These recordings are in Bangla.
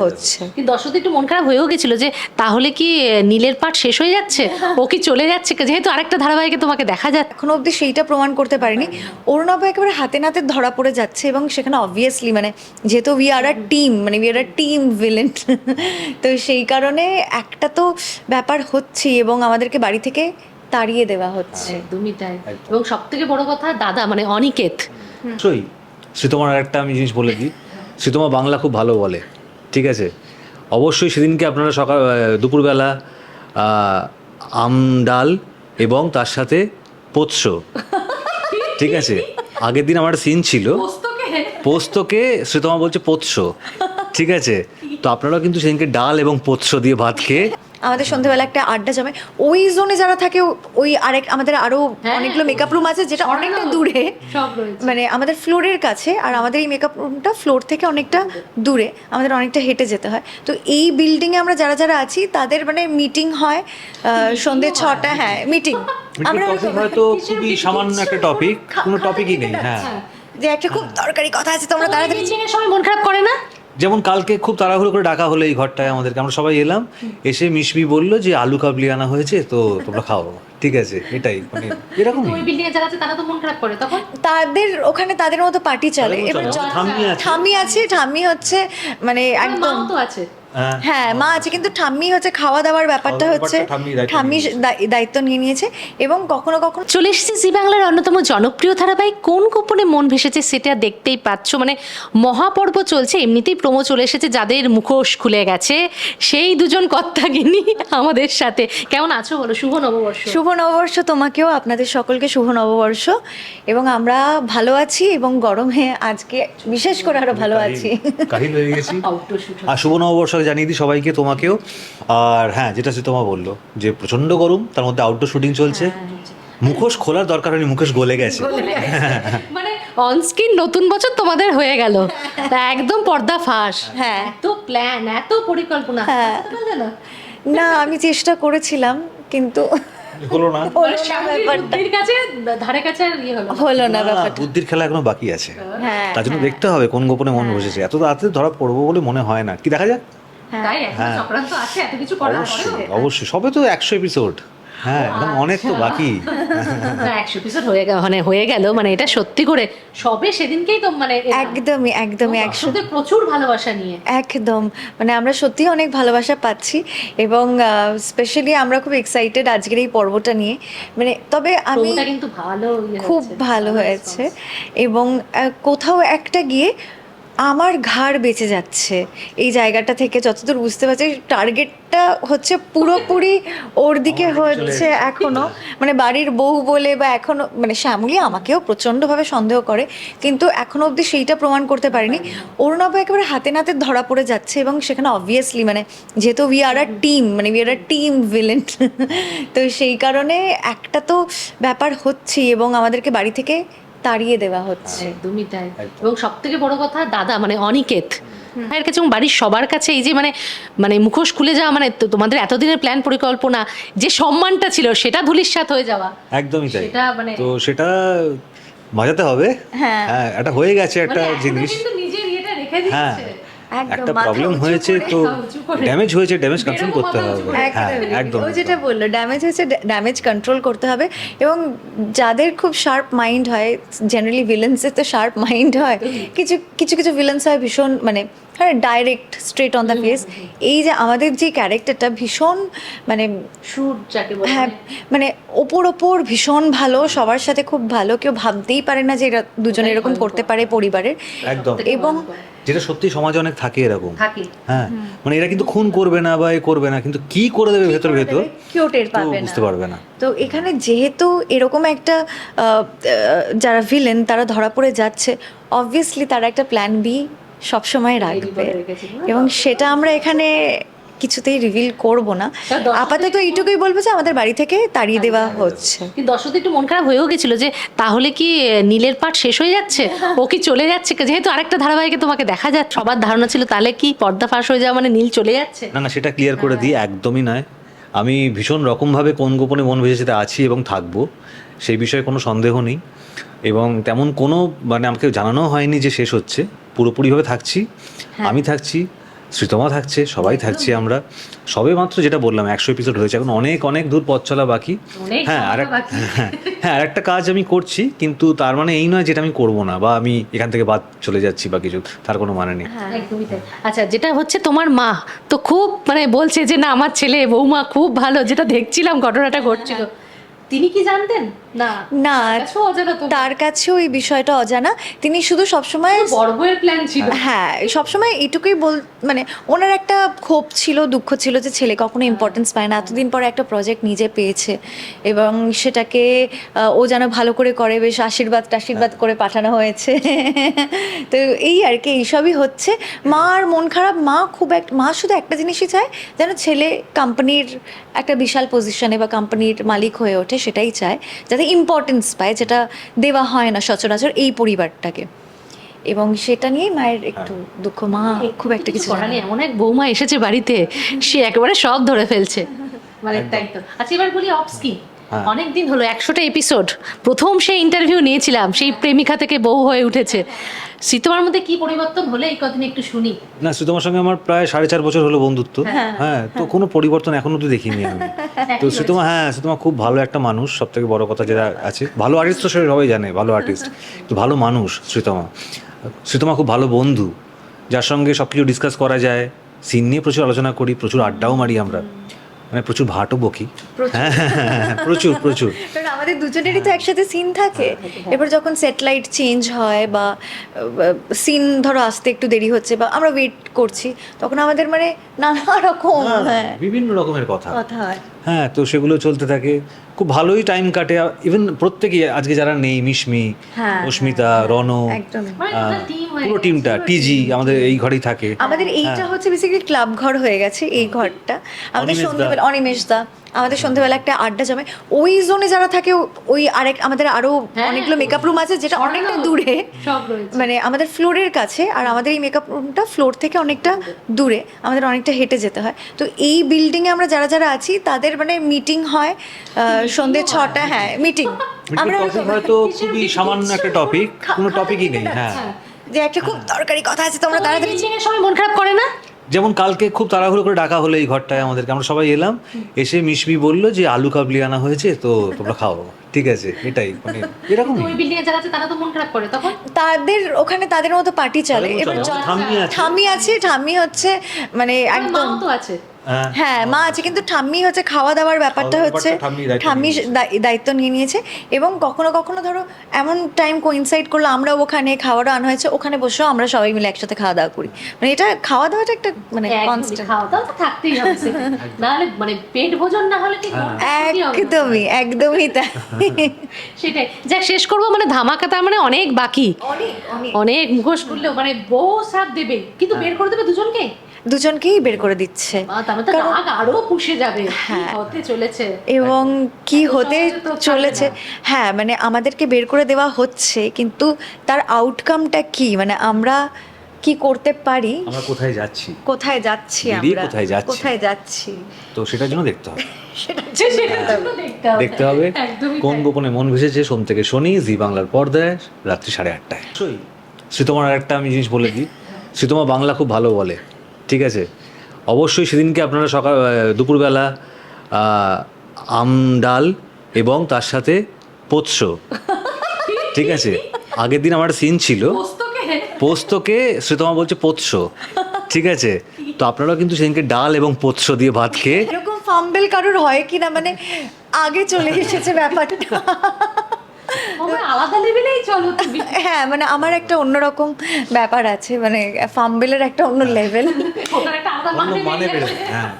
হচ্ছে। কিন্তু দর্শকদের একটু মন খারাপ হয়েও গেছিল যে তাহলে কি নীলের পাঠ শেষ হয়ে যাচ্ছে? ও কি চলে যাচ্ছে? যেহেতু আরেকটা ধারাবাহিকে তোমাকে দেখা যাচ্ছে। এখনও অবধি সেইটা প্রমাণ করতে পারিনি। অরুণাভ একেবারে হাতে নাতে ধরা পড়ে যাচ্ছে এবং সেখানে অবভিয়াসলি মানে যেহেতু উই আর আ টিম মানে we are a team villain তো সেই কারণে একটা তো ব্যাপার হচ্ছে এবং আমাদেরকে বাড়ি থেকে তাড়িয়ে দেওয়া হচ্ছে। একদমই তাই। এবং সব থেকে বড় কথা দাদা মানে অনিকেত। অবশ্যই শ্রীতমার একটা আমি জিনিস বলে দিই। শ্রীতমা বাংলা খুব ভালো বলে। ঠিক আছে? অবশ্যই সেদিনকে আপনারা সকাল দুপুরবেলা আম ডাল এবং তার সাথে পোৎস। ঠিক আছে? আগের দিন আমার সিন ছিল। পোস্তকে শ্রীতমা বলছে পোৎস। ঠিক আছে? তো আপনারাও কিন্তু সেদিনকে ডাল এবং পোৎস দিয়ে ভাত খেয়ে আমাদের সন্ধ্যেবেলা একটা আড্ডা জমে। ওই জোনে যারা থাকে ওই আরেক আমাদের আরও অনেকগুলো মেকআপ রুম আছে যেটা অনেকটা দূরে। মানে আমাদের ফ্লোরের কাছে আর আমাদের এই মেকআপ রুমটা ফ্লোর থেকে অনেকটা দূরে আমাদের অনেকটা হেঁটে যেতে হয়। তো এই বিল্ডিংয়ে আমরা যারা যারা আছি তাদের মানে মিটিং হয় সন্ধ্যে ছটা হ্যাঁ মিটিং আমরা হয়তো খুবই সামান্য একটা টপিক কোনো টপিকই নেই হ্যাঁ। যে একটা খুব দরকারি কথা আছে তোমরা তাড়াতাড়ি সময় মন খারাপ করে না? যেমন কালকে খুব তাড়াহুড়ো করে ডাকা হলো এই ঘরটায় আমাদেরকে। আমরা সবাই এলাম এসে মিশবি বলল যে আলু কাবলি আনা হয়েছে তো তোমরা খাও। ঠিক আছে এটাই মানে এরকমই। ওই বিল্ডিং এ যারা আছে তারা তো মন খারাপ করে তখন? তাদের ওখানে তাদের মতো পার্টি চলে। এবার চলে। আছে। ঠাম্মি হচ্ছে মানে একদম তো আছে। হ্যাঁ। হ্যাঁ মা আছে কিন্তু ঠাম্মি হচ্ছে খাওয়া দাওয়ার ব্যাপারটা হচ্ছে ঠাম্মি দায়িত্ব নিয়ে নিয়েছে। এবং কখনো কখনো চলে এসেছি জি বাংলার অন্যতম জনপ্রিয় ধারাবাহিক। কোন গোপনে মন ভেসেছে সেটা দেখতেই পাচ্ছ। মানে মহাপর্ব চলছে এমনিতেই প্রমো চলে এসেছে যাদের মুখোশ খুলে গেছে। সেই দুজন কর্তাগিনী আমাদের সাথে। কেমন আছো বলো? শুভ নববর্ষ। শুভ নববর্ষ তোমাকেও আপনাদের সকলকে শুভ নববর্ষ। এবং আমরা ভালো আছি এবং গরমে আজকে বিশেষ করে আরও ভালো আছি। কাহিল হয়ে গেছি। আর শুভ নববর্ষ জানিয়ে দিই সবাইকে তোমাকেও। আর হ্যাঁ যেটা তোমা বলল যে প্রচণ্ড গরম তার মধ্যে আউটডোর শুটিং চলছে। মুখোশ খোলার দরকার হয়নি মুখোশ গলে গেছে। মানে অনস্ক্রিন নতুন বছর তোমাদের হয়ে গেল। একদম পর্দা ফাঁস। হ্যাঁ। এত প্ল্যান এত পরিকল্পনা। হ্যাঁ। না আমি চেষ্টা করেছিলাম কিন্তু হলো না। মানে না বুদ্ধির কাছে ধারে কাছে ইয়ে হলো না। ব্যাপারটা। বুদ্ধির খেলা এখনও বাকি আছে। হ্যাঁ তার জন্য দেখতে হবে কোন গোপনে মন বসেছে। এত তাড়াতাড়ি ধরা পড়ব বলে মনে হয় না। কি দেখা যাক? তাই এখন হ্যাঁ। আছে এত কিছু করার অবশ্যই পরে অবশ্যই। সবে তো একশো এপিসোড হ্যাঁ অনেক তো বাকি। একশো এপিসোড হয়ে গেল মানে হয়ে গেল মানে এটা সত্যি করে সবে সেদিনকেই তো মানে একদমই একদমই একশো প্রচুর ভালোবাসা নিয়ে। একদম মানে আমরা সত্যি অনেক ভালোবাসা পাচ্ছি এবং স্পেশালি আমরা খুব এক্সাইটেড আজকের এই পর্বটা নিয়ে। মানে তবে আমি কিন্তু ভালো ইয়ে খুব ভালো হয়েছে এবং কোথাও একটা গিয়ে আমার ঘাড় বেঁচে যাচ্ছে। এই জায়গাটা থেকে যতদূর বুঝতে পারছি টার্গেটটা হচ্ছে পুরোপুরি ওর দিকে হচ্ছে এখনও। মানে বাড়ির বউ বলে বা এখনও মানে শ্যামলি আমাকেও প্রচণ্ডভাবে সন্দেহ করে কিন্তু এখনও অবধি সেইটা প্রমাণ করতে পারিনি। অরুণাভ একেবারে হাতে নাতে ধরা পড়ে যাচ্ছে এবং সেখানে অবভিয়াসলি মানে যেহেতু উই আর আ টিম মানে we are a team villain তো সেই কারণে একটা তো ব্যাপার হচ্ছেই এবং আমাদেরকে বাড়ি থেকে তাড়িয়ে দেওয়া হচ্ছে। একদমই তাই। এবং সব থেকে বড় কথা দাদা মানে অনিকেত। ভাইয়ের কাছে এবং বাড়ির সবার কাছে এই যে মানে মানে মুখোশ খুলে যাওয়া মানে তো- তোমাদের এতদিনের প্ল্যান পরিকল্পনা যে সম্মানটা ছিল সেটা ধুলিশ্বাত হয়ে যাওয়া। একদমই তাই। সেটা মানে- তো সেটা বাজাতে হবে। হ্যাঁ। হ্যাঁ এটা হয়ে গেছে একটা মানে জিনিস। নিজের ইয়েটা রেখে হ্যাঁ। দিচ্ছে। একদম, একটা প্রবলেম হয়েছে তো। ড্যামেজ হয়েছে ড্যামেজ কন্ট্রোল করতে হবে। হ্যাঁ একদম। ও যেটা বলল ড্যামেজ হয়েছে ড্যামেজ কন্ট্রোল করতে হবে। এবং যাদের খুব শার্প মাইন্ড হয় জেনারেলি ভিলেন্সের তো শার্প মাইন্ড হয়। কিছু কিছু কিছু ভিলেন্স হয় ভীষণ মানে হ্যাঁ direct straight on the face এই যে আমাদের যে ক্যারেক্টারটা ভীষণ মানে সুর যাকে হ্যাঁ মানে ওপর ওপর ভীষণ ভালো সবার সাথে খুব ভালো কেউ ভাবতেই পারে না যে এরা দুজনে এরকম করতে পারে পরিবারের। একদম। এবং যেটা সত্যি সমাজে অনেক থাকে এরকম। থাকি। হ্যাঁ মানে এরা কিন্তু খুন করবে না বা এ করবে না কিন্তু কি করে দেবে ভেতর ভেতর কেউ টের পাবে বুঝতে পারবে না। তো এখানে যেহেতু এরকম একটা যারা ভিলেন তারা ধরা পড়ে যাচ্ছে অবভিয়াসলি তারা একটা প্ল্যান বি সবসময় রাখবে। এবং সেটা আমরা এখানে কিছুতেই রিভিল করব না। আপাতত এইটুকুই বলব যে আমাদের বাড়ি থেকে তাড়িয়ে দেওয়া হচ্ছে। কিন্তু দর্শকদের একটু মন খারাপ হয়েও গেছিল যে তাহলে কি নীলের পাঠ শেষ হয়ে যাচ্ছে? ও কি চলে যাচ্ছে? যেহেতু আরেকটা ধারাবাহিকে তোমাকে দেখা যাচ্ছে সবার ধারণা ছিল তাহলে কি পর্দা ফাঁস হয়ে যাওয়া মানে নীল চলে যাচ্ছে? না না সেটা ক্লিয়ার করে দিই একদমই নয়। আমি ভীষণ রকমভাবে কোন গোপনে মন ভেসেছে আছি এবং থাকব। সেই বিষয়ে কোনো সন্দেহ নেই। এবং তেমন কোনো মানে আমাকে জানানো হয়নি যে শেষ হচ্ছে। পুরোপুরিভাবে থাকছি। আমি থাকছি শ্রীতমা থাকছে সবাই থাকছি আমরা। সবে মাত্র যেটা বললাম একশো এপিসোড হয়েছে। এখন অনেক অনেক দূর পথ চলা বাকি। হ্যাঁ আর হ্যাঁ হ্যাঁ আর একটা কাজ আমি করছি কিন্তু তার মানে এই নয় যেটা আমি করব না বা আমি এখান থেকে বাদ চলে যাচ্ছি বা কিছু তার কোনো মানে নেই। আচ্ছা যেটা হচ্ছে তোমার মা তো খুব মানে বলছে যে না আমার ছেলে বৌমা খুব ভালো। যেটা দেখছিলাম ঘটনাটা ঘটছিল। তিনি কি জানতেন? না। তার কাছেও এই বিষয়টা অজানা। তিনি শুধু সবসময় প্ল্যান ছিল। হ্যাঁ সবসময় এইটুকুই বল মানে ওনার একটা ক্ষোভ ছিল দুঃখ ছিল যে ছেলে কখনো ইম্পর্টেন্স পায় না। এতদিন পরে একটা প্রজেক্ট নিজে পেয়েছে এবং সেটাকে ও যেন ভালো করে করে বেশ আশীর্বাদ টাশীর্বাদ করে পাঠানো হয়েছে। তো এই আর কি এইসবই হচ্ছে। মা আর মন খারাপ মা খুব এক মা শুধু একটা জিনিসই চায় যেন ছেলে কোম্পানির একটা বিশাল পজিশনে বা কোম্পানির মালিক হয়ে ওঠে সেটাই চায়। যাতে ইম্পর্টেন্স পায় যেটা দেওয়া হয় না সচরাচর এই পরিবারটাকে। এবং সেটা নিয়েই মায়ের একটু দুঃখ। মা খুব একটা কিছু করা জানে নেই এমন এক বৌমা এসেছে বাড়িতে সে একেবারে সব ধরে ফেলছে। মানে তাই তো আচ্ছা এবার বলি অফ হ্যাঁ। অনেক দিন হলো একশোটা এপিসোড প্রথম সেই ইন্টারভিউ নিয়েছিলাম সেই প্রেমিকা থেকে বউ হয়ে উঠেছে। শীতমার মধ্যে কি পরিবর্তন হলে? এই কদিন একটু শুনি। না শ্রীতমার সঙ্গে আমার প্রায় সাড়ে চার বছর হলো বন্ধুত্ব। হ্যাঁ। তো কোনো পরিবর্তন এখনও তো দেখিনি আমি। তো শ্রীতমা হ্যাঁ শ্রীতমা খুব ভালো একটা মানুষ সব থেকে বড় কথা যেটা আছে। ভালো আর্টিস্ট তো সবাই জানে ভালো আর্টিস্ট তো ভালো মানুষ শ্রীতমা শ্রীতমা খুব ভালো বন্ধু যার সঙ্গে সব কিছু ডিসকাস করা যায়। সিন নিয়ে প্রচুর আলোচনা করি প্রচুর আড্ডাও মারি আমরা। মানে প্রচুর ভাটও বকি হ্যাঁ হ্যাঁ, হ্যাঁ, প্রচুর প্রচুর। কারণ আমাদের দুজনেরই তো একসাথে সিন থাকে। এবার যখন স্যাটেলাইট চেঞ্জ হয় বা সিন ধরো আসতে একটু দেরি হচ্ছে বা আমরা ওয়েট করছি তখন আমাদের মানে নানা রকম বিভিন্ন রকমের কথা। কথা হয়। হ্যাঁ তো সেগুলো চলতে থাকে। খুব ভালোই টাইম কাটে। ইভেন প্রত্যেকেই আজকে যারা নেই মিশমি হ্যাঁ, অস্মিতা রণ মানে আহ, total team হয়ে পুরো টিমটা টিজি আমাদের এই ঘরেই থাকে। আমাদের এইটা হচ্ছে বেসিক্যালি ক্লাব ঘর হয়ে গেছে এই ঘরটা। আমাদের। সন্ধ্যেবেলা অনিমেষ দা। আমাদের সন্ধ্যেবেলা একটা আড্ডা জমে। ওই জোনে যারা থাকে ওই আরেক আমাদের আরও হ্যাঁ, অনেকগুলো মেকআপ রুম আছে যেটা অনেকটা দূরে। মানে আমাদের ফ্লোরের কাছে আর আমাদের এই মেকআপ রুমটা ফ্লোর থেকে অনেকটা দূরে। আমাদের অনেকটা হেঁটে যেতে হয়। তো এই বিল্ডিংয়ে আমরা যারা যারা আছি তাদের মানে মিটিং হয় আহ, সন্ধ্যে ছটা হ্যাঁ মিটিং আমরা হয়তো খুবই সামান্য একটা টপিক কোনো টপিকই নেই হ্যাঁ। যে একটা খুব দরকারি কথা আছে তোমরা তাড়াতাড়ি সময় মন খারাপ করে না? যেমন কালকে খুব তাড়াহুড়ো করে ডাকা হলো এই ঘরটায় আমাদেরকে। আমরা সবাই এলাম এসে মিশবি বলল যে আলু কাবলি আনা হয়েছে তো তোমরা খাও। ঠিক আছে এটাই মানে এরকমই। ওই বিল্ডিং এ যারা আছে তারা তো মন খারাপ করে তখন? তাদের ওখানে তাদের মতো পার্টি চলে। এবার ঠাম্মি আছে। ঠাম্মি আছে ঠাম্মি হচ্ছে মানে একদম তো আছে। হ্যাঁ হ্যাঁ মা আছে কিন্তু ঠাম্মি হচ্ছে খাওয়া দাওয়ার ব্যাপারটা হচ্ছে ঠাম্মি দায়িত্ব নিয়ে নিয়েছে। এবং কখনো কখনো ধরো এমন টাইম কোইনসাইড করল আমরা ওখানে খাওয়ারও আনা হয়েছে ওখানে বসেও আমরা সবাই মিলে একসাথে খাওয়া দাওয়া করি। মানে এটা খাওয়া দাওয়াটা একটা মানে খাওয়া দাওয়া তো থাকতেই হবে। নাহলে মানে পেট ভোজন না হলে ঠিক। একদমই একদমই তাই। সেটাই। যাক শেষ করব মানে ধামাকা তার মানে অনেক বাকি। অনেক মুখোশ করলেও মানে বউ সাথ দেবে। কিন্তু বের করে দেবে দুজনকে? দুজনকেই বের করে দিচ্ছে। আরও পুষে যাবে। হ্যাঁ। হতে চলেছে? এবং কি হতে চলেছে? হ্যাঁ মানে আমাদেরকে বের করে দেওয়া হচ্ছে কিন্তু তার আউটকামটা কি? মানে আমরা কি করতে পারি? আমরা কোথায় যাচ্ছি? কোথায় যাচ্ছি আমরা? কোথায় যাচ্ছি? কোথায় যাচ্ছি? তো সেটার জন্য দেখতে হবে। দেখতে হবে। কোন গোপনে মন ভেসেছে। সোম থেকে শনি জি বাংলার পর্দায় রাত্রি সাড়ে আটটায়। শ্রীতমার একটা আমি জিনিস বলে দিই। শ্রীতমা বাংলা খুব ভালো বলে ঠিক আছে? অবশ্যই সেদিনকে আপনারা সকাল দুপুরবেলা আম ডাল এবং তার সাথে পোৎস ঠিক আছে? আগের দিন আমার সিন ছিল। পোস্তকে শ্রীতমা বলছে পোৎস। ঠিক আছে? তো আপনারাও কিন্তু সেদিনকে ডাল এবং পোৎস দিয়ে ভাত খেয়ে এরকম ফাম্বেল কারোর হয় কি না? মানে আগে চলে এসেছে ব্যাপারটা। আমার আলাদা লেভেলেই চলো হ্যাঁ মানে আমার একটা অন্যরকম ব্যাপার আছে মানে ফাম্বেলের একটা অন্য লেভেল একটা আলাদা মানে মানে হ্যাঁ।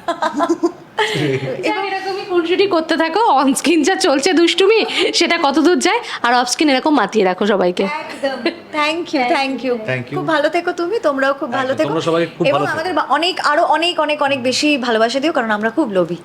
খুনসুটি করতে থাকো অন স্ক্রিন যা চলছে দুষ্টুমি সেটা কত দূর যায়? আর অফ স্ক্রিন এরকম মাতিয়ে রাখো সবাইকে। একদম। থ্যাংক ইউ থ্যাংক ইউ খুব ভালো থেকো তুমি তোমরাও খুব ভালো থেকো। তোমরা সবাই খুব এবং ভালো থেকো। আমাদের অনেক আরও অনেক অনেক অনেক বেশি ভালোবাসা দিও কারণ আমরা খুব লোভী।